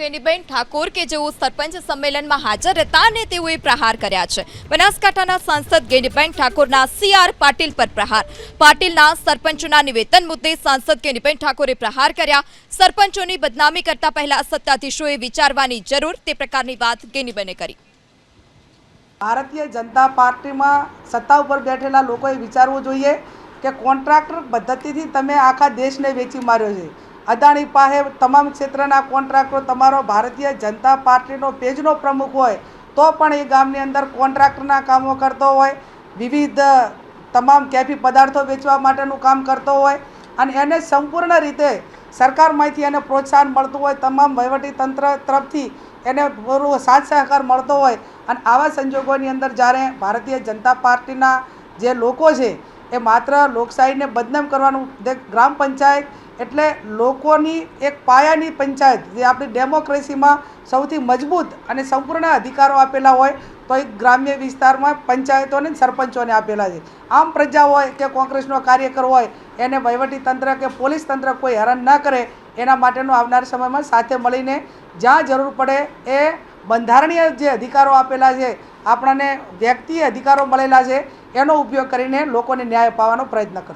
ગેનીબેન ઠાકોર કે જેઓ સરપંચ સંમેલનમાં હાજર હતા અને તેઓએ પ્રહાર કર્યા છે. બનાસકાંઠાના સાંસદ ગેનીબેન ઠાકોરના સીઆર પાટીલ પર પ્રહાર. પાટીલના સરપંચોના નિવેદન મુદ્દે સાંસદ ગેનીબેન ઠાકોરે પ્રહાર કર્યા. સરપંચોની બદનામી કરતા પહેલા સત્તાધીશોએ વિચારવાની જરૂર તે પ્રકારની વાત ગેનીબેને કરી. ભારતીય જનતા પાર્ટીમાં સત્તા ઉપર બેઠેલા લોકોએ વિચારવું જોઈએ કે કોન્ટ્રાક્ટર પદ્ધતિથી તમે આખા દેશને વેચી માર્યો છે. અદાણી પાસે તમામ ક્ષેત્રના કોન્ટ્રાક્ટરો, તમારો ભારતીય જનતા પાર્ટીનો પેજનો પ્રમુખ હોય, તો પણ એ ગામની અંદર કોન્ટ્રાક્ટરના કામો કરતો હોય, વિવિધ તમામ કેફી પદાર્થો વેચવા માટેનું કામ કરતો હોય અને એને સંપૂર્ણ રીતે સરકારમાંથી એને પ્રોત્સાહન મળતું હોય, તમામ તંત્ર તરફથી એને પૂરો સાથ સહકાર મળતો હોય અને આવા સંજોગોની અંદર જ્યારે ભારતીય જનતા પાર્ટીના જે લોકો છે, એ માત્ર લોકશાહીને બદનામ કરવાનું ગ્રામ પંચાયત એટલે લોકોની એક પાયાની પંચાયત, જે આપણી ડેમોક્રેસીમાં સૌથી મજબૂત અને સંપૂર્ણ અધિકારો આપેલા હોય, તો એ ગ્રામ્ય વિસ્તારમાં પંચાયતોને સરપંચોને આપેલા છે. આમ પ્રજા હોય કે કોંગ્રેસનો કાર્યકર હોય, એને તંત્ર કે પોલીસ તંત્ર કોઈ હેરાન ન કરે, એના માટેનું આવનાર સમયમાં સાથે મળીને જ્યાં જરૂર પડે એ બંધારણીય જે અધિકારો આપેલા છે, આપણને વ્યક્તિ અધિકારો મળેલા છે, એનો ઉપયોગ કરીને લોકોને ન્યાય અપાવવાનો પ્રયત્ન કરશે.